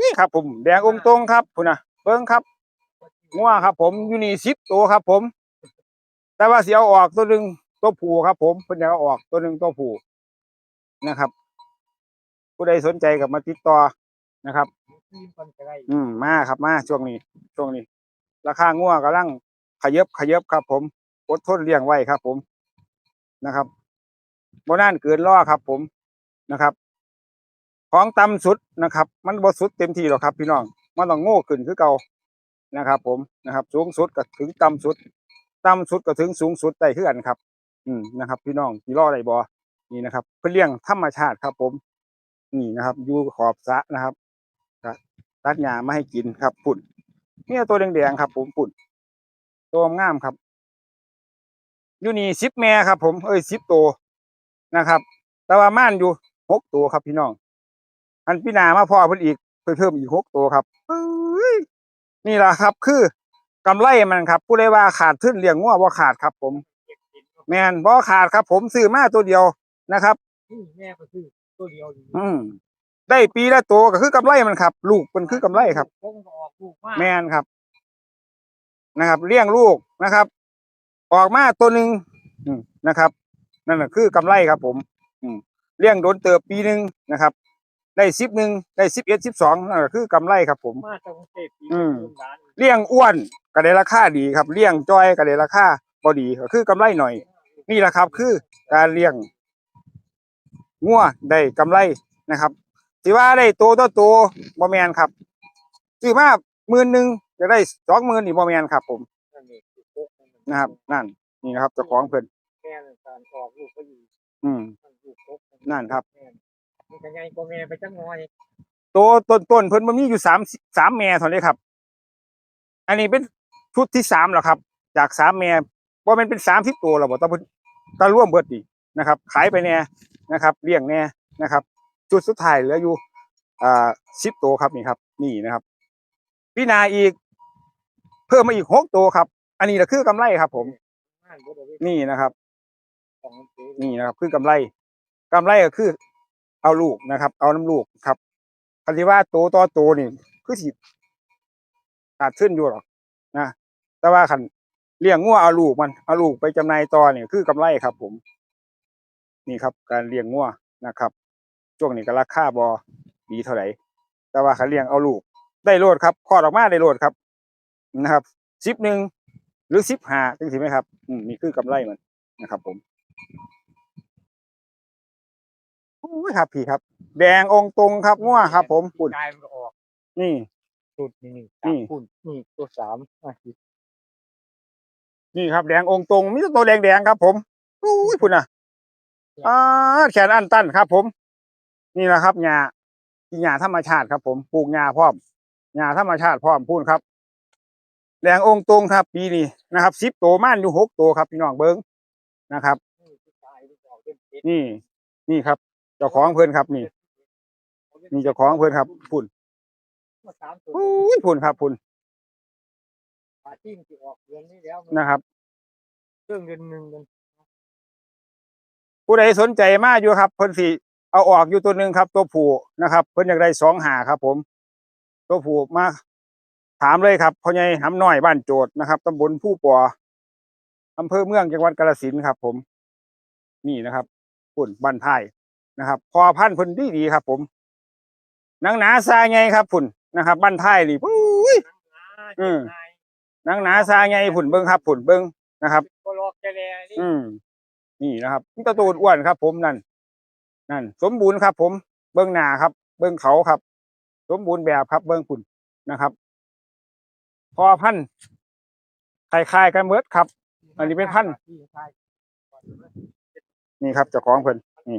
นี่ครับ ผมแดงองค์ตรงครับพุ่นนะเบิ้งครับงัวครับ ผมอยู่นี่สิบตัวครับ ผม แต่ว่าเสียเอาออกตัวหนึ่งตัวผู้ครับ ผมเพิ่นจะเอาออกตัวหนึ่งตัวผู้นะครับ ผู้ใดสนใจกับมาติดต่อนะครับทีมคนจะได้อืมมาครับมาช่วงนี้ ช่วงนี้ ราคางัวกำลังขยับขยับครับ ผมอดทนเลี้ยงไว้ครับ ผมนะครับโบนานเกินล่อครับ ผมนะครับ ของต่ำสุดนะครับ มันบ่สุดเต็มที่หรอกครับ พี่น้องมันต้องโง่ขึ้นคือเก่านะครับ ผมนะครับ สูงสุดก็ถึงต่ำสุด ต่ำสุดก็ถึงสูงสุดได้คือกันครับ อืมนะครับ พี่น้องที่รอได้บ่นี่นะครับเพื่อเลี้ยงธรรมชาติครับ ผม นี่นะครับอยู่ขอบสะนะครับตัดหญ้ามาให้กินครับปุ่นนี่ตัวแดงๆครับ ผมปุ่นตัวงามครับอยู่นี่สิบแม่ครับ ผมเอ้ยสิบตัวนะครับ แต่ว่าม่านอยู่หกตัวครับพี่น้อง อันพี่นามาพ่อเพิ่นอีกเพิ่มเพิ่มอีกหกตัวครับเอ้ยนี่แหละครับ คือกำไรมันครับ ผู้ใดว่าขาดทุนเลี้ยงงัวบ่ขาดครับ ผมเจ็บกินแมนบ่ขาดครับ ผมซื้อมาตัวเดียวนะครับนี่แม่ก็คือตัวเดียวอยู่อืมได้ปีละตัวก็คือกำไรมันครับ ลูกมันคือกำไรครับคงออกลูกมากแมนครับนะครับเลี้ยงลูกนะครับ ออกมาตัวหนึ่งอืมนะครับ นั่นแหละคือกำไรครับ ผม อืมเลี้ยงโดนเติบปีหนึ่งนะครับ ได้สิบหนึ่งได้สิบเอ็ดสิบสองนั่นแหละคือกำไรครับ ผมมาจากกรุงเทพปีอืมลูกหลานเลี้ยงอ้วนก็ได้ราคาดีครับเลี้ยงจ้อยก็ได้ราคาพอดีก็คือกำไรหน่อย นี่แหละครับ คือการเลี้ยงงัวได้กำไรนะครับสิว่าได้โตต่อโตบ่แมนครับซื้อมาหมื่นหนึ่งจะได้สองหมื่นนี่บ่แมนครับ ผมนั่นเองคือพวกมันะครับ นั่นนี่นะครับเจ้าของเพิ่นแม่ในการออกลูกก็อยู่อืมทั้งลูกพวกนั่นครับ แม่มันก็ไงก็แม่ไปจังน้อยโตต้นต้นๆเพิ่นมันมีอยู่สามสามแม่เท่านี้ครับ อันนี้เป็นชุดที่สามแล้วครับ จากสามแม่บ่แม่นเป็นสามสิบตัวแล้วบ่ต้องเพิ่นตะร่วมเบิดนี่นะครับ ขายไปแน่นะครับเลี้ยงแน่นะครับชุดสุดท้ายเหลืออยู่อ่าสิบตัวครับนี่ครับ นี่นะครับพี่นาอีก เพิ่มมาอีกหกตัวครับ อันนี้แหละคือกำไรครับ ผม นี่นะครับ นี่นะครับ คือกำไรกำไรก็คือ เอาลูกนะครับ เอาน้ำลูกครับคันที่ว่าโตต่อโตนี่คือสิขาดขึ้นอยู่หรอกนะแต่ว่าคันเลี้ยงงัวเอาลูกมันเอาลูกไปจำหน่ายต่อเนี่ยคือกำไรครับ ผม นี่ครับ การเลี้ยงงัวนะครับช่วงนี้ก็ราคาบอดีเท่าไหร่แต่ว่าคันเลี้ยงเอาลูก ได้โลดครับคลอดออกมาได้โลดครับ นะครับสิบหนึ่งหรือสิบห้าจริงๆไหมครับ อืมนี่คือกำไรมันนะครับ ผม ครับพี่ครับ แดงองค์ตรงครับงัวครับผมปุ่นกายมันก็ออก นี่ สุดนี่นี่นี่สามปุ่นนี่ตัวสามอะนี่ครับแดงองค์ตรงมีแต่ตัวแดงแดงๆครับ ผมโอ้ยพุ่นอะอ่าแขนอันตันครับ ผม นี่แหละครับหญ้าที่หญ้าธรรมชาติครับ ผมปลูกหญ้าพร้อมหญ้าธรรมชาติพร้อมพูนครับแดงองค์ตรงครับ ปีนี้นะครับสิบตัวม่านอยู่หกตัวครับพี่น้องเบิ้งนะครับนี่ตัวกายมันก็ออกเป็นเจ็ดนี่นี่ครับ เจ้าของเพื่อนครับ นี่นี่เจ้าของเพื่อนครับพุ่นตัวสามตัวโอ้ยพุ่นครับพุ่นปลาจิ้งที่ออกเดือนนี้แล้วนะครับเครื่องเดือนหนึ่งเดือนผู้ใดสนใจมาอยู่ครับ เพิ่นสิเอาออกอยู่ตัวหนึ่งครับ ตัวผู้นะครับ เพิ่นอยากได้สองหาครับ ผม ตัวผู้มา ถามเลยครับพ่อใหญ่หำน้อยบ้านโจดนะครับตำบลผู้ปออำเภอเมืองจังหวัดกาฬสินธุ์ครับ ผม นี่นะครับปุ่นบ้านไผ่ นะครับพอพันธุ์เพิ่นดีดีๆครับ ผมหนังหนาซาไงครับพุ่นนะครับบ้านไผ่นี่ปุ้ยอืมหนังหนาซาไงพุ่นเบิ้งครับพุ่นเบิ้งนะครับก็ลอกแกแลนี่อืมนี่นะครับนี่ตะตูดอ้วนครับ ผมนั่นนั่น สมบูรณ์ครับ ผมเบื้องหน้าครับ เบื้องเขาครับ สมบูรณ์แบบครับ เบื้องขุนนะครับ พอพันธุ์คล้ายๆกันเมิดครับ อันนี้เป็นพันธุ์นี่ครับเจ้าของเพิ่นนี่